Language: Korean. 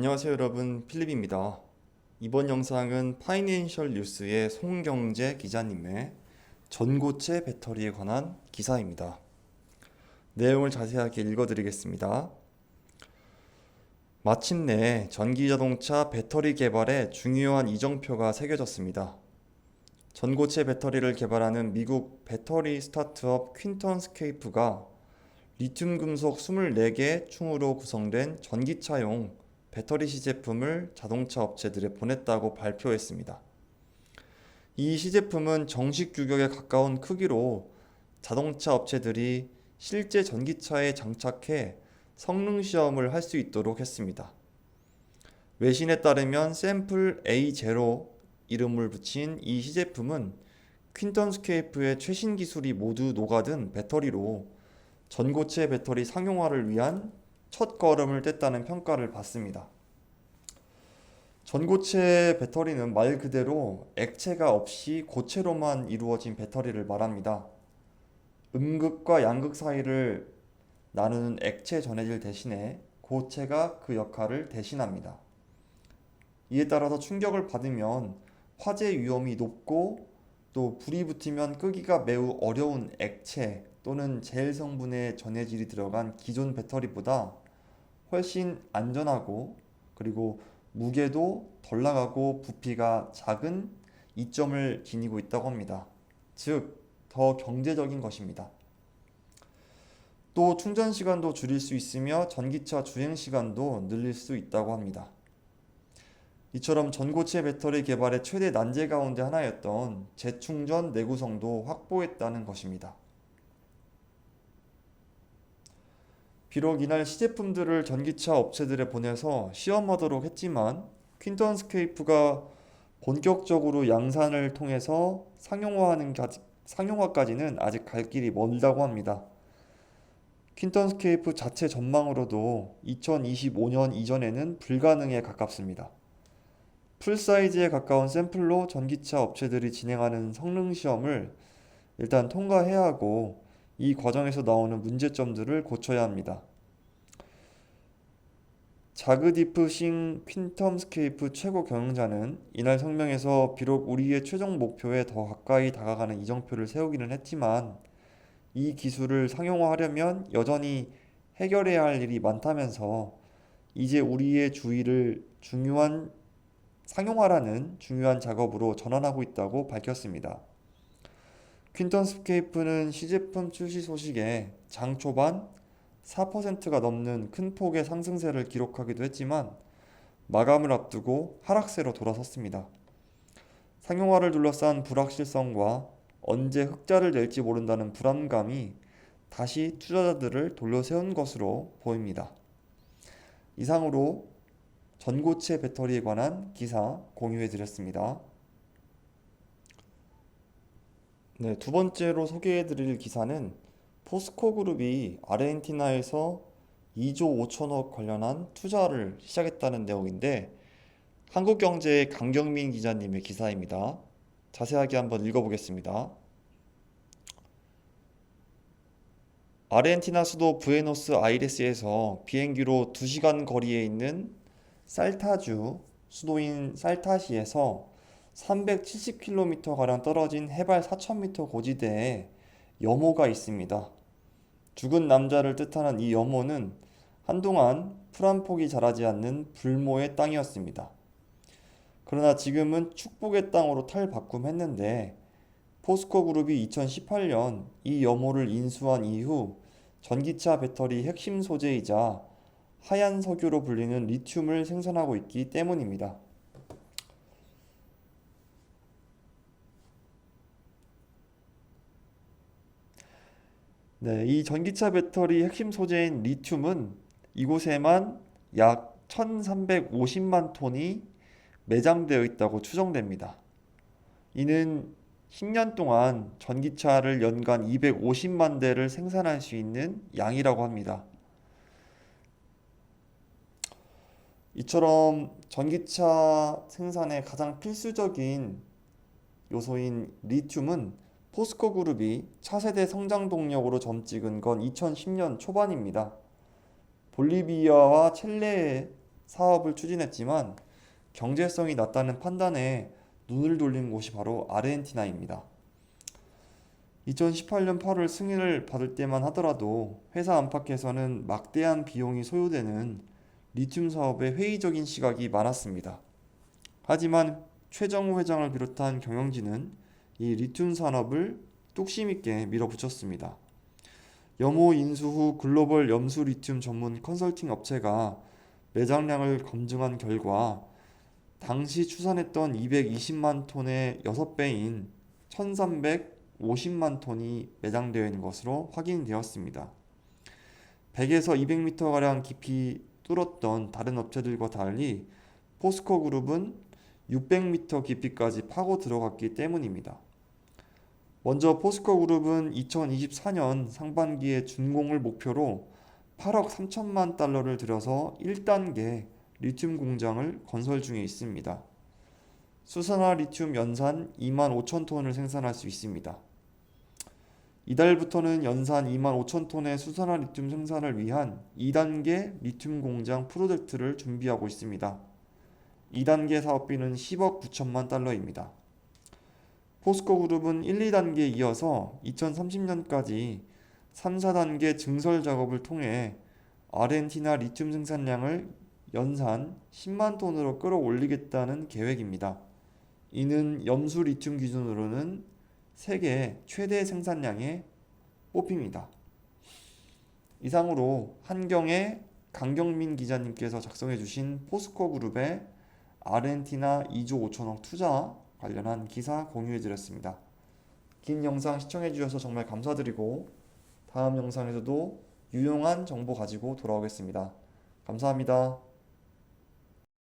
안녕하세요 여러분 필립입니다. 이번 영상은 파이낸셜 뉴스의 송경재 기자님의 전고체 배터리에 관한 기사입니다. 내용을 자세하게 읽어드리겠습니다. 마침내 전기자동차 배터리 개발에 중요한 이정표가 새겨졌습니다. 전고체 배터리를 개발하는 미국 배터리 스타트업 퀸턴스케이프가 리튬 금속 24개 충으로 구성된 전기차용 배터리 시 제품을 자동차 업체들에 보냈다고 발표했습니다. 이 시제품은 정식 규격에 가까운 크기로 자동차 업체들이 실제 전기차에 장착해 성능 시험을 할 수 있도록 했습니다. 외신에 따르면 샘플 A0 이름을 붙인 이 시제품은 퀸턴스케이프의 최신 기술이 모두 녹아든 배터리로 전고체 배터리 상용화를 위한 첫 걸음을 뗐다는 평가를 받습니다. 전고체 배터리는 말 그대로 액체가 없이 고체로만 이루어진 배터리를 말합니다. 음극과 양극 사이를 나누는 액체 전해질 대신에 고체가 그 역할을 대신합니다. 이에 따라서 충격을 받으면 화재 위험이 높고 또 불이 붙으면 끄기가 매우 어려운 액체 또는 젤 성분의 전해질이 들어간 기존 배터리보다 훨씬 안전하고 그리고 무게도 덜 나가고 부피가 작은 이점을 지니고 있다고 합니다. 즉, 더 경제적인 것입니다. 또 충전 시간도 줄일 수 있으며 전기차 주행 시간도 늘릴 수 있다고 합니다. 이처럼 전고체 배터리 개발의 최대 난제 가운데 하나였던 재충전 내구성도 확보했다는 것입니다. 비록 이날 시제품들을 전기차 업체들에 보내서 시험하도록 했지만 퀸턴스케이프가 본격적으로 양산을 통해서 상용화하는 상용화까지는 아직 갈 길이 멀다고 합니다. 퀸턴스케이프 자체 전망으로도 2025년 이전에는 불가능에 가깝습니다. 풀사이즈에 가까운 샘플로 전기차 업체들이 진행하는 성능 시험을 일단 통과해야 하고 이 과정에서 나오는 문제점들을 고쳐야 합니다. 자그디프 싱 퀸텀스케이프 최고 경영자는 이날 성명에서 비록 우리의 최종 목표에 더 가까이 다가가는 이정표를 세우기는 했지만 이 기술을 상용화하려면 여전히 해결해야 할 일이 많다면서 이제 우리의 주의를 중요한 상용화라는 중요한 작업으로 전환하고 있다고 밝혔습니다. 퀸턴스케이프는 시제품 출시 소식에 장 초반 4%가 넘는 큰 폭의 상승세를 기록하기도 했지만 마감을 앞두고 하락세로 돌아섰습니다. 상용화를 둘러싼 불확실성과 언제 흑자를 낼지 모른다는 불안감이 다시 투자자들을 돌려세운 것으로 보입니다. 이상으로 전고체 배터리에 관한 기사 공유해 드렸습니다. 네, 두 번째로 소개해 드릴 기사는 포스코 그룹이 아르헨티나에서 2조 5천억 관련한 투자를 시작했다는 내용인데 한국경제의 강경민 기자님의 기사입니다. 자세하게 한번 읽어보겠습니다. 아르헨티나 수도 부에노스 아이레스에서 비행기로 2시간 거리에 있는 살타주 수도인 살타시에서 370km가량 떨어진 해발 4000m 고지대에 여모가 있습니다. 죽은 남자를 뜻하는 이 여모는 한동안 풀 한 폭이 자라지 않는 불모의 땅이었습니다. 그러나 지금은 축복의 땅으로 탈바꿈했는데 포스코 그룹이 2018년 이 여모를 인수한 이후 전기차 배터리 핵심 소재이자 하얀 석유로 불리는 리튬을 생산하고 있기 때문입니다. 네, 이 전기차 배터리 핵심 소재인 리튬은 이곳에만 약 1350만 톤이 매장되어 있다고 추정됩니다. 이는 10년 동안 전기차를 연간 250만 대를 생산할 수 있는 양이라고 합니다. 이처럼 전기차 생산에 가장 필수적인 요소인 리튬은 포스코 그룹이 차세대 성장 동력으로 점 찍은 건 2010년 초반입니다. 볼리비아와 칠레에 사업을 추진했지만 경제성이 낮다는 판단에 눈을 돌린 곳이 바로 아르헨티나입니다. 2018년 8월 승인을 받을 때만 하더라도 회사 안팎에서는 막대한 비용이 소요되는 리튬 사업에 회의적인 시각이 많았습니다. 하지만 최정우 회장을 비롯한 경영진은 이 리튬 산업을 뚝심 있게 밀어붙였습니다. 염호 인수 후 글로벌 염수 리튬 전문 컨설팅 업체가 매장량을 검증한 결과 당시 추산했던 220만 톤의 6배인 1350만 톤이 매장되어 있는 것으로 확인되었습니다. 100에서 200m가량 깊이 뚫었던 다른 업체들과 달리 포스코 그룹은 600m 깊이까지 파고 들어갔기 때문입니다. 먼저 포스코 그룹은 2024년 상반기에 준공을 목표로 8억 3천만 달러를 들여서 1단계 리튬 공장을 건설 중에 있습니다. 수산화 리튬 연산 2만 5천 톤을 생산할 수 있습니다. 이달부터는 연산 2만 5천 톤의 수산화 리튬 생산을 위한 2단계 리튬 공장 프로젝트를 준비하고 있습니다. 2단계 사업비는 10억 9천만 달러입니다. 포스코 그룹은 1, 2단계에 이어서 2030년까지 3, 4단계 증설 작업을 통해 아르헨티나 리튬 생산량을 연산 10만 톤으로 끌어올리겠다는 계획입니다. 이는 염수 리튬 기준으로는 세계 최대 생산량에 뽑힙니다. 이상으로 한경의 강경민 기자님께서 작성해 주신 포스코 그룹의 아르헨티나 2조 5천억 투자 관련한 기사 공유해 드렸습니다. 긴 영상 시청해 주셔서 정말 감사드리고 다음 영상에서도 유용한 정보 가지고 돌아오겠습니다. 감사합니다.